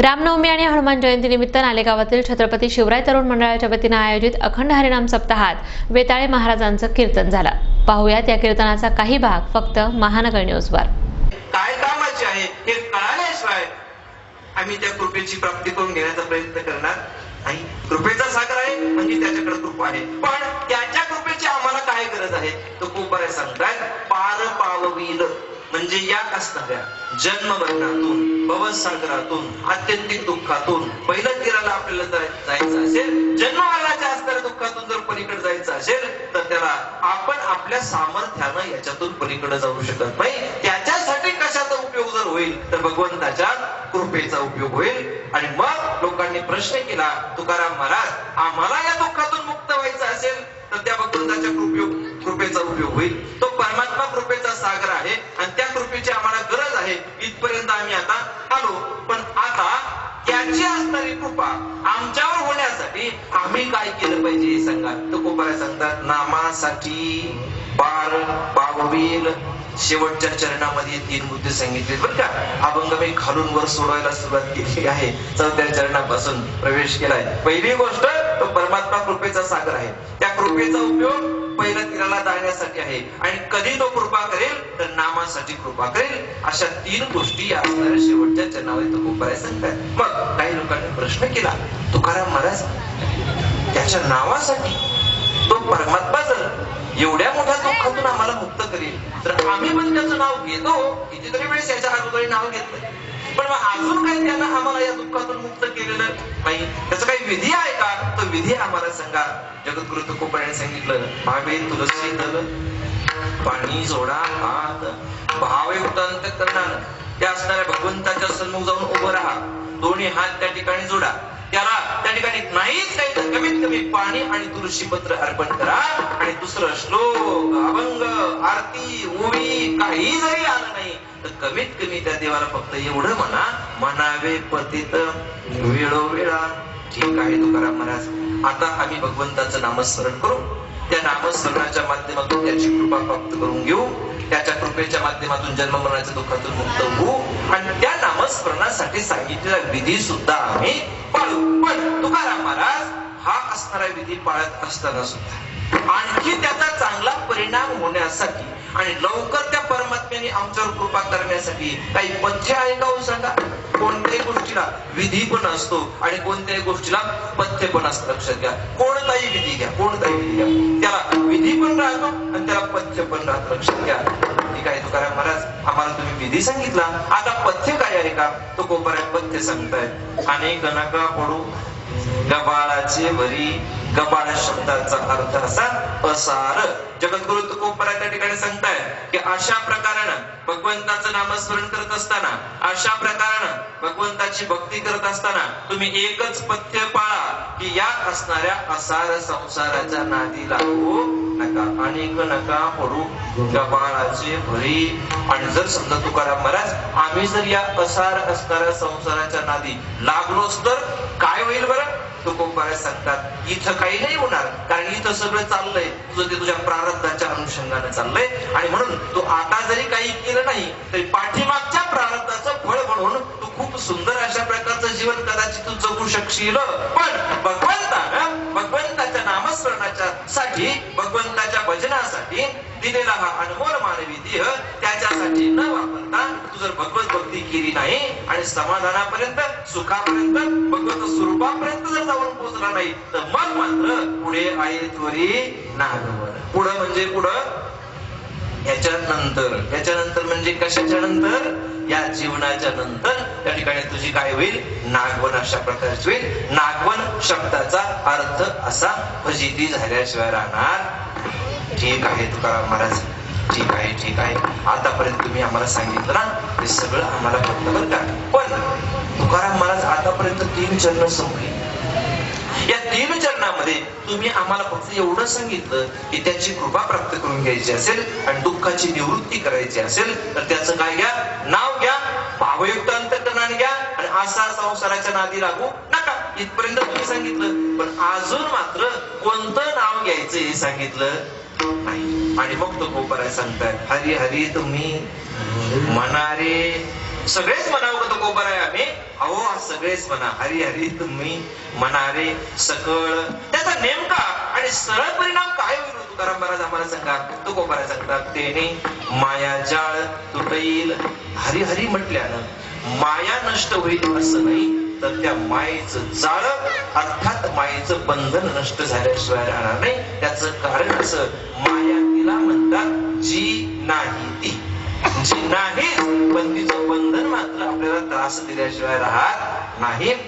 रामनवमी आणि हनुमान जयंतीनिमित्त नालेगावातील छत्रपती शिवराय तरुण मंडळाच्या वतीनं आयोजित अखंड हरिनाम सप्ताहात वेताळे महाराजांचं कीर्तन झालं. पाहुयात या कीर्तनाचा काही भाग फक्त महानगर न्यूजवर काय कामाचे आहे? हे कळाल्याशिवाय आम्ही त्या कृपेची प्राप्ती करून घेण्याचा प्रयत्न करणार नाही. कृपेचा सागर आहे म्हणजे त्याच्याकडे कृपा आहे. पण त्याच्या कृपेची आम्हाला काय गरज आहे? तो खूप सांगतात. पार पाववील. म्हणजे या असणाऱ्या जन्मभरणातून भवसागरातून आत्यंतिक दुःखातून पहिलं तीराला आपल्याला जायचं असेल जन्ममरणाच्या असणाऱ्या दुःखातून जर पलीकडे जायचं असेल तर त्याला आपण आपल्या सामर्थ्यानं याच्यातून पलीकडे जाऊ शकत नाही. त्याच्यासाठी कशाचा उपयोग जर होईल तर भगवंताच्या कृपेचा उपयोग होईल. आणि मग लोकांनी प्रश्न केला तुकाराम महाराज आम्हाला या दुःखातून मुक्त व्हायचं असेल तर त्या भगवंताच्या कृपयोग कृपेचा उपयोग होईल. तो परमात्मा कृपेचा सागर आहे आणि त्या कृपेची आम्हाला गरज आहे इथपर्यंत आलो पण आता त्याची असणारी कृपा आमच्यावर होण्यासाठी आम्ही काय केलं पाहिजे हे सांगा. तो कोपाऱ्या सांगतात नामासाठी बार पाववील शेवटच्या चरणामध्ये तीन मुद्दे सांगितले बरं का. अभंग मी खालून वर सोडवायला सुरुवात केली आहे. चौथ्या चरणापासून प्रवेश केलाय. पहिली गोष्ट तो परमात्मा कृपेचा सागर आहे. त्या कृपेचा उपयोग पहिल्या तीराला जाण्यासाठी आहे. आणि कधी तो कृपा करेल तर नामासाठी कृपा करेल. अशा तीन गोष्टी या असणाऱ्या शेवटच्या चरणावर तो कृपा सांगतात मग काही लोकांनी प्रश्न केला तुकाराम महाराज त्याच्या नावासाठी तो परमात्मा जर एवढ्या मोठ्या दुःखातून आम्हाला मुक्त करेल तर आम्ही पण त्याचं नाव घेतो. कितीतरी वेळेस याच्या अगोदर नाव घेतलं पण मग अजून काही त्यानं आम्हाला या दुःखातून मुक्त केलेलं नाही? त्याचा काही विधी आहे का? तो विधी आम्हाला सांगा. जगद्गुरु तुकोपराने सांगितलं. भावे तुलसी दल पाणी जोडा हात. भावे अंत करणार त्या असणाऱ्या भगवंताच्या सन्मुख जाऊन उभं राहा. दोन्ही हात त्या ठिकाणी जोडा. त्याला त्या ठिकाणी नाहीच काही तर कमीत कमी पाणी आणि तुळशी पत्र अर्पण करा. आणि दुसरं श्लोक अभंग आरती ओळी काही जरी आलं नाही तर कमीत कमी त्या देवाला फक्त एवढं म्हणा म्हणावे पतित वेळोवेळा ठीक आहे तुकाराम महाराज. आता आम्ही भगवंताचं नामस्मरण करू. त्या नामस्मरणाच्या माध्यमातून त्याची कृपा प्राप्त करून घेऊ. त्याच्या कृपेच्या माध्यमातून जन्म मरणाच्या दुःखातून मुक्त होऊ. आणि त्या नामस्मरणासाठी सांगितलेला विधी सुद्धा आम्ही पाळू. पण तुकाराम महाराज हा असणारा विधी पाळत असताना सुद्धा आणखी त्याचा चांगला परिणाम होण्यासाठी आणि लवकर त्या परमात्म्याने आमच्यावर कृपा करण्यासाठी काही पथ्य आहे का हो सांगा? कोणत्याही गोष्टीला विधी पण असतो आणि कोणत्याही गोष्टीला पथ्य पण असतं. लक्षात घ्या. कोणताही विधी घ्या. कोणताही विधी घ्या. त्याला विधी पण राहतो आणि त्याला पथ्य पण राहतो. लक्षात घ्या. ठीक आहे तुकाराम महाराज आम्हाला तुम्ही विधी सांगितला. आता पथ्य काय आहे का? तो कोपऱ्यात पथ्य सांगताय अनेक नका पडू. गबाळाचे वरी गबाळ शब्दाचा अर्थ असा असार जगद्गुरु तुकोपरा त्या ठिकाणी सांगताय की अशा प्रकारानं भगवंताचं नामस्मरण करत असताना अशा प्रकारानं भगवंताची भक्ती करत असताना तुम्ही एकच पथ्य पाळा की या असणाऱ्या असार संसाराच्या नादी लागू नका. अनेक नका पडू गबाळाचे भरी. आणि जर समजा तुकाराम महाराज आम्ही जर या असार असणाऱ्या संसाराच्या नादी लागलोच तर काय होईल बरं? तुकोबारा सांगतात इथं काही नाही होणार कारण इथं सगळं चाललंय. तुझं ते तुझ्या प्रारब्धाच्या अनुषंगाने चाललंय. आणि म्हणून तू आता जरी काही केलं नाही तरी पाठीमागच्या प्रारब्धाचं फळ म्हणून तू खूप सुंदर अशा प्रकारचं जीवन कदाचित तू जगू शकशील. पण गेली नाही आणि समाधानापर्यंत सुखापर्यंत भगवत स्वरूपापर्यंत जर जाऊन पोहोचला नाही तर मग मात्र पुढे आहे त्वरी नागवर. पुढं म्हणजे पुढं? याच्यानंतर. याच्यानंतर म्हणजे कशाच्या नंतर? या जीवनाच्या नंतर. त्या ठिकाणी तुझी काय होईल? नागवन अशा प्रकारची होईल. नागवन शब्दाचा अर्थ असा फजिती झाल्याशिवाय राहणार. ठीक आहे तुकाराम महाराज. ठीक आहे ठीक आहे. आतापर्यंत तुम्ही आम्हाला सांगितलं ना ते सगळं आम्हाला पटलं बरं का. पण तुकाराम महाराज आतापर्यंत तीन चरण संपली या तीन चरणामध्ये तुम्ही आम्हाला फक्त एवढं सांगितलं की त्याची कृपा प्राप्त करून घ्यायची असेल आणि दुःखाची निवृत्ती करायची असेल तर त्याचं काय घ्या? नाव घ्या भावयुक्त अंतकरणाने घ्या आणि असा संसाराच्या नादी लागू नका. इथपर्यंत तुम्ही सांगितलं. पण अजून मात्र कोणतं नाव घ्यायचं हे सांगितलं? नाही आणि मग तो गोपराय सांगताय हरी हरी तुम्ही म्हणारे सगळेच म्हणावं तो गोबर आम्ही अहो सगळेच म्हणा. हरी हरी तुम्ही म्हणारे सकळ. त्याचा नेमका आणि सरळ परिणाम काय होईल तुकाराम महाराज आम्हाला सांगा. तो तुकोबारा सांगतात तेने माया जाळ तुटईल. हरी हरी म्हटल्यानं माया नष्ट होईल असं नाही. तर त्या मायेचं जाळ अर्थात मायेचं बंधन नष्ट झाल्याशिवाय राहणार नाही. त्याचं कारण असं माया तिला म्हणतात जी नाही ती. जी नाही पण तिचं बंधन मात्र आपल्याला त्रास दिल्याशिवाय राहत नाही.